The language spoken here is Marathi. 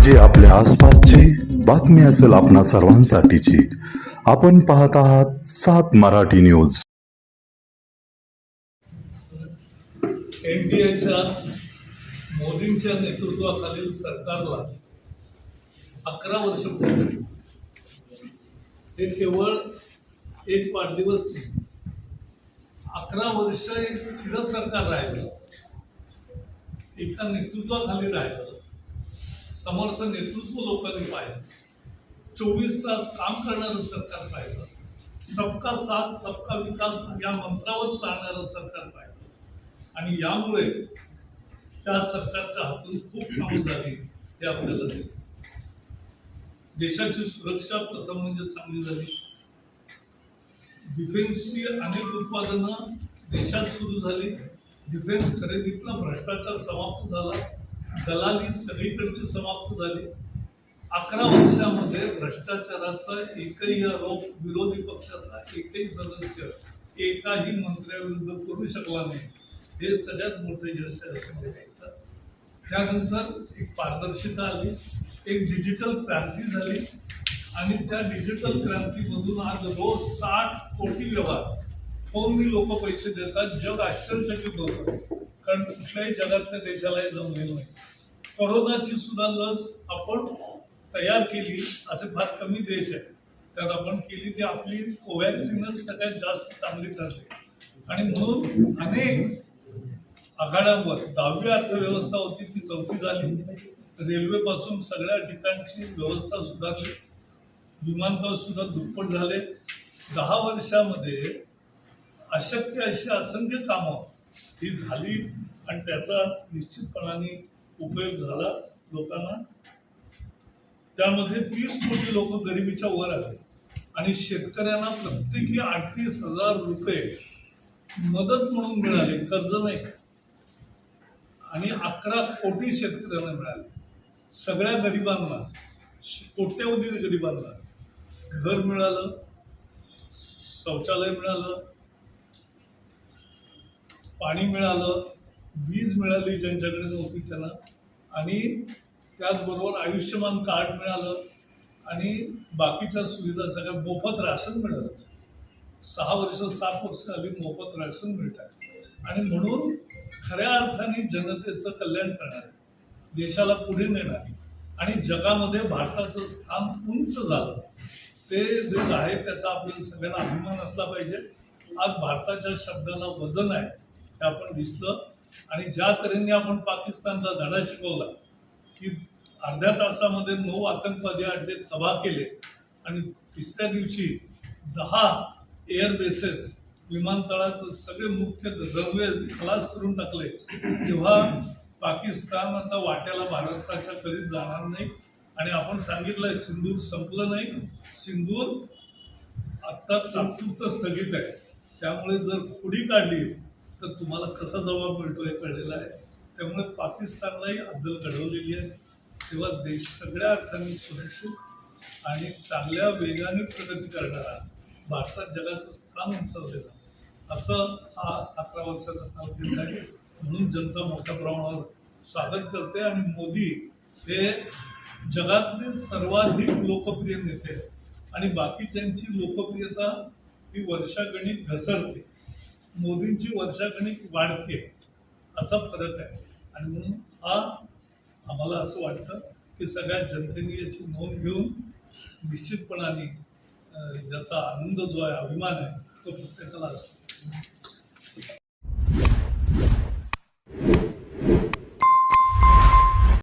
म्हणजे आपल्या आसपासची बातमी असेल आपणा सर्वांसाठीची. आपण पाहत आहात सात मराठी न्यूज. एनडीएच्या मोदींच्या नेतृत्वाखालील सरकारला अकरा वर्ष पूर्ण हे केवळ एक वाढदिवस नाही. अकरा वर्ष एक स्थिर सरकार राहिलं. एका नेतृत्वाखाली राहिलं. समर्थ नेतृत्व लोकांनी पाहिलं. चोवीस तास काम करणारं सरकार पाहिलं. सबका साथ सबका विकास या मंत्रावर चालणारं सरकार पाहिलं. आणि यामुळे त्या सरकारच्या हातून खूप कामं झाली हे आपल्याला दिसतं. देशाची सुरक्षा प्रथम म्हणजे चांगली झाली. डिफेन्सची अनेक उत्पादनं देशात सुरू झाली. डिफेन्स खरेदीतला भ्रष्टाचार समाप्त झाला. दलाली सगळीकडची समाप्त झाली. अकरा वर्षामध्ये भ्रष्टाचाराचा एकही आरोप विरोधी पक्षाचा एकही सदस्य एकाही मंत्र्याविरुद्ध करू शकला नाही. हे सगळ्यात मोठे यश आहे असं मला वाटतं. त्यानंतर एक पारदर्शिता आली एक डिजिटल क्रांती झाली आणि त्या डिजिटल क्रांतीमधून आज रोज साठ कोटी व्यवहार. फोननी लोक पैसे देतात? जग आश्चर्यचकित होतं. कारण कुठल्याही जगातल्या देशाला हे जमलेलं नाही. कोरोनाची सुद्धा लस आपण तयार केली असे फार कमी देश आहेत. त्यात आपण केली ती आपली कोवॅक्सिनच सगळ्यात जास्त चांगली ठरली. आणि म्हणून अनेक आघाड्यांवर दहावी अर्थव्यवस्था होती ती चौथी झाली. रेल्वेपासून सगळ्या ठिकाणची व्यवस्था सुधारली. विमानतळ सुद्धा दुप्पट झाले. दहा वर्षामध्ये अशक्य अशी असंख्य कामं ही झाली आणि त्याचा निश्चितपणाने उपयोग झाला लोकांना. त्यामध्ये तीस कोटी लोक गरिबीच्या वर आले आणि शेतकऱ्यांना प्रत्येकी अडतीस हजार रुपये मदत म्हणून मिळाले कर्ज नाही. आणि अकरा कोटी शेतकऱ्यांना मिळाले. सगळ्या गरिबांना कोट्यवधी गरिबांना घर मिळालं शौचालय मिळालं पाणी मिळालं वीज मिळाली ज्यांच्याकडे नव्हती त्यांना. आणि त्याचबरोबर आयुष्यमान कार्ड मिळालं. आणि बाकीच्या सुविधा सगळ्या मोफत राशन मिळालं. सहा वर्ष सात वर्ष आली मोफत राशन मिळतात आणि म्हणून खऱ्या अर्थाने जनतेचं कल्याण करणार. देशाला पुढे नेणार. आणि जगामध्ये भारताचं स्थान उंच झालं. ते जे आहे त्याचा आपल्याला सगळ्यांना अभिमान असला पाहिजे. आज भारताच्या शब्दाला वजन आहे. हे आपण दिसलं. आणि ज्या तऱ्हेने आपण पाकिस्तानला धडा शिकवला की अर्ध्या तासामध्ये नऊ आतंकवादी अड्डे तबाह केले आणि तिसऱ्या दिवशी दहा एअर बेसेस विमानतळाचं सगळे मुख्य रनवे खलास करून टाकले तेव्हा पाकिस्तान आता वाट्याला भारताच्या कधीच जाणार नाही. आणि आपण सांगितलंय सिंदूर संपलं नाही. सिंदूर आत्ता तात्पुरतं स्थगित आहे. त्यामुळे जर खोडी काढली तर तुम्हाला कसा जबाब मिळतो हे कळलेलं आहे. त्यामुळे पाकिस्तानलाही अद्दल घडवलेली आहे. तेव्हा देश सगळ्या अर्थाने सुरक्षित आणि चांगल्या वेगाने प्रगती करणारा भारतात जगाचं स्थान उंचावलेलं असं हा अकरा वर्षाचा कालखंड आहे. म्हणून जनता मोठ्या प्रमाणावर स्वागत करते आणि मोदी हे जगातले सर्वाधिक लोकप्रिय नेते आहेत. आणि बाकीच्यांची लोकप्रियता ही वर्षागणिक घसरते. मोदींची वर्षागणिक वाढते. असा फरक आहे. आणि म्हणून हा आम्हाला असं वाटतं की सगळ्या जनतेने याची नोंद घेऊन निश्चितपणाने याचा आनंद जो आहे अभिमान आहे तो प्रत्येकाला असतो.